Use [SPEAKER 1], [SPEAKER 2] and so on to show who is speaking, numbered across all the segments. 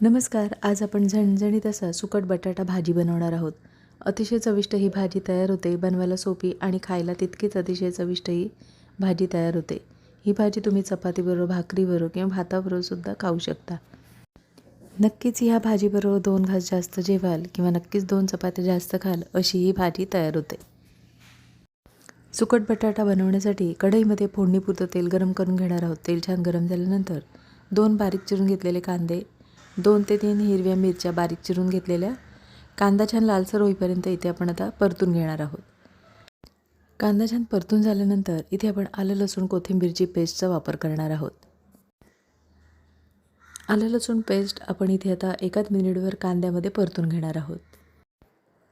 [SPEAKER 1] नमस्कार आज आपण झणझणीत असा सुकट बटाटा भाजी बनवणार आहोत. अतिशय चविष्ट ही भाजी तयार होते बनवायला सोपी आणि खायला तितकीच अतिशय चविष्ट ही भाजी तयार होते. ही भाजी तुम्ही चपातीबरोबर भाकरीबरोबर किंवा भाताबरोबर सुद्धा खाऊ शकता. नक्कीच ह्या भाजीबरोबर दोन घास जास्त जेवाल किंवा नक्कीच दोन चपात्या जास्त खाल अशी ही भाजी तयार होते. सुकट बटाटा बनवण्यासाठी कढईमध्ये फोडणीपुरतं तेल गरम करून घेणार आहोत. तेल छान गरम झाल्यानंतर दोन बारीक चिरून घेतलेले कांदे दोन ते तीन हिरव्या मिरच्या बारीक चिरून घेतलेल्या कांदा छान लालसर होईपर्यंत इथे आपण आता परतून घेणार आहोत. कांदा छान परतून झाल्यानंतर इथे आपण आलं लसूण कोथिंबीरची पेस्टचा वापर करणार आहोत. आलं लसूण पेस्ट आपण इथे आता एकाच मिनिटभर कांद्यामध्ये परतून घेणार आहोत.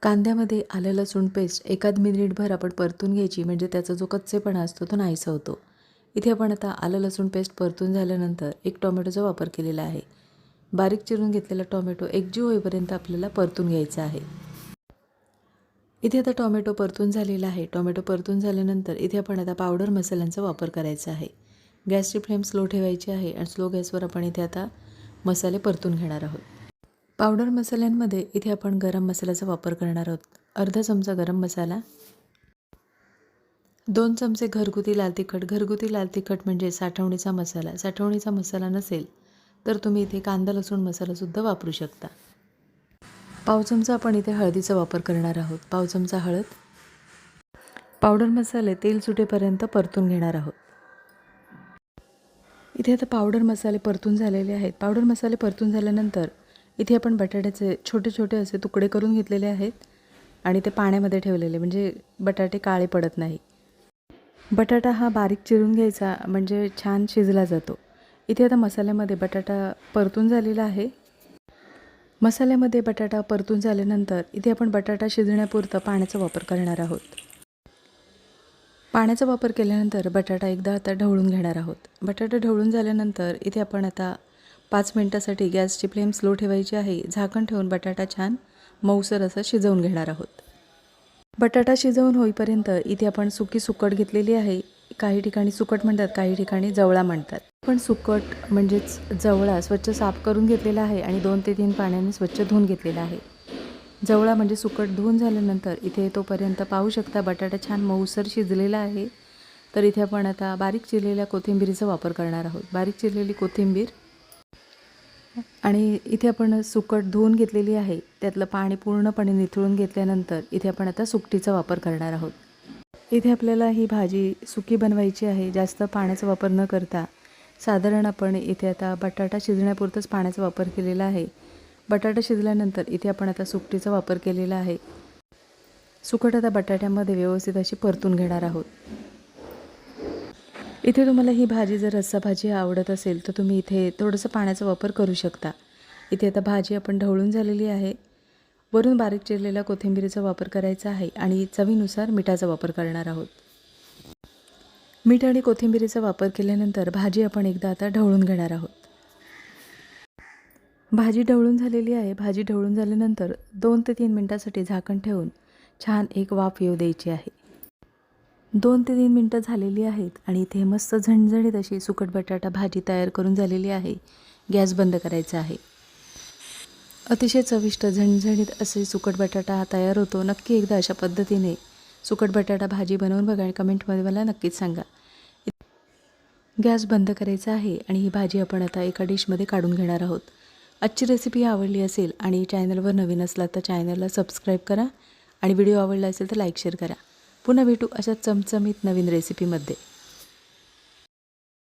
[SPEAKER 1] कांद्यामध्ये आलं लसूण पेस्ट एकाच मिनिटभर आपण परतून घ्यायची म्हणजे त्याचा जो कच्चेपणा असतो तो नाहीसा होतो. इथे आपण आता आलं लसूण पेस्ट परतून झाल्यानंतर एक टोमॅटोचा वापर केलेला आहे. बारीक चिरून घेतलेला टोमॅटो एकजीव होईपर्यंत आपल्याला परतून घ्यायचा आहे. इथे आता टोमॅटो परतून झालेला आहे. टोमॅटो परतून झाल्यानंतर इथे आपण आता पावडर मसाल्यांचा वापर करायचा आहे. गॅसची फ्लेम स्लो ठेवायची आहे आणि स्लो गॅसवर आपण इथे आता मसाले परतून घेणार आहोत. पावडर मसाल्यांमध्ये इथे आपण गरम मसाल्याचा वापर करणार आहोत. अर्धा चमचा गरम मसाला दोन चमचे घरगुती लाल तिखट. घरगुती लाल तिखट म्हणजे साठवणीचा मसाला. साठवणीचा मसाला नसेल तर तुम्ही इथे कांदा लसूण मसालासुद्धा वापरू शकता. पाव चमचा आपण इथे हळदीचा वापर करणार आहोत. पाव चमचा हळद. पावडर मसाले तेल सुटेपर्यंत परतून घेणार आहोत. इथे आता पावडर मसाले परतून झालेले आहेत. पावडर मसाले परतून झाल्यानंतर इथे आपण बटाट्याचे छोटे छोटे असे तुकडे करून घेतलेले आहेत आणि ते पाण्यामध्ये ठेवलेले म्हणजे बटाटे काळे पडत नाही. बटाटा हा बारीक चिरून घ्यायचा म्हणजे छान शिजला जातो. इथे आता मसाल्यामध्ये बटाटा परतून झालेला आहे. मसाल्यामध्ये बटाटा परतून झाल्यानंतर इथे आपण बटाटा शिजण्यापुरतं पाण्याचा वापर करणार आहोत. पाण्याचा वापर केल्यानंतर बटाटा एकदा आता ढवळून घेणार आहोत. बटाटा ढवळून झाल्यानंतर इथे आपण आता पाच मिनटासाठी गॅसची फ्लेम स्लो ठेवायची आहे. झाकण ठेवून बटाटा छान मऊसर असं शिजवून घेणार आहोत. बटाटा शिजवून होईपर्यंत इथे आपण सुकी सुकट घेतलेली आहे. काही ठिकाणी सुकट म्हणतात काही ठिकाणी जवळा म्हणतात. पण सुकट म्हणजेच जवळा स्वच्छ साफ करून घेतलेला आहे आणि दोन ते तीन पाण्याने स्वच्छ धुवून घेतलेला आहे. जवळा म्हणजे सुकट धुवून झाल्यानंतर इथे तोपर्यंत पाहू शकता बटाटा छान मऊसर शिजलेला आहे. तर इथे आपण आता बारीक चिरलेल्या कोथिंबीरीचा वापर करणार आहोत. बारीक चिरलेली कोथिंबीर आणि इथे आपण सुकट धुवून घेतलेली आहे. त्यातलं पाणी पूर्णपणे निथळून घेतल्यानंतर इथे आपण आता सुकटीचा वापर करणार आहोत. इथे आपल्याला ही भाजी सुकी बनवायची आहे. जास्त पाण्याचा वापर न करता साधारण आपण इथे आता बटाटा शिजण्यापुरतंच पाण्याचा वापर केलेला आहे. बटाटा शिजल्यानंतर इथे आपण आता सुकटीचा वापर केलेला आहे. सुकट आता बटाट्यामध्ये व्यवस्थित अशी परतून घेणार आहोत. इथे तुम्हाला ही भाजी जर रस्सा भाजी आवडत असेल तर तुम्ही इथे थोडंसं पाण्याचा वापर करू शकता. इथे आता भाजी आपण ढवळून झालेली आहे. वरून बारीक चिरलेल्या कोथिंबीरीचा वापर करायचा आहे आणि चवीनुसार मिठाचा वापर करणार आहोत. मीठ आणि कोथिंबिरीचा वापर केल्यानंतर भाजी आपण एकदा आता ढवळून घेणार आहोत. भाजी ढवळून झालेली आहे. भाजी ढवळून झाल्यानंतर दोन ते तीन मिनटासाठी झाकण ठेवून छान एक वाफ येऊ द्यायची आहे. दोन ते तीन मिनटं झालेली आहेत आणि इथे मस्त झणझणीत अशी सुकट बटाटा भाजी तयार करून झालेली आहे. गॅस बंद करायचा आहे. अतिशय चविष्ट झणझणीत असे सुकट बटाटा हा तयार होतो. नक्की एकदा अशा पद्धतीने सुकट बटाटा भाजी बनवून बघा आणि कमेंटमध्ये मला नक्कीच सांगा. गॅस बंद करायचा आहे आणि ही भाजी आपण आता एका डिशमध्ये काढून घेणार आहोत. आजची रेसिपी आवडली असेल आणि चॅनलवर नवीन असला तर चॅनलला सबस्क्राईब करा आणि व्हिडिओ आवडला असेल तर लाईक शेअर करा. पुन्हा भेटू अशा चमचमीत नवीन रेसिपीमध्ये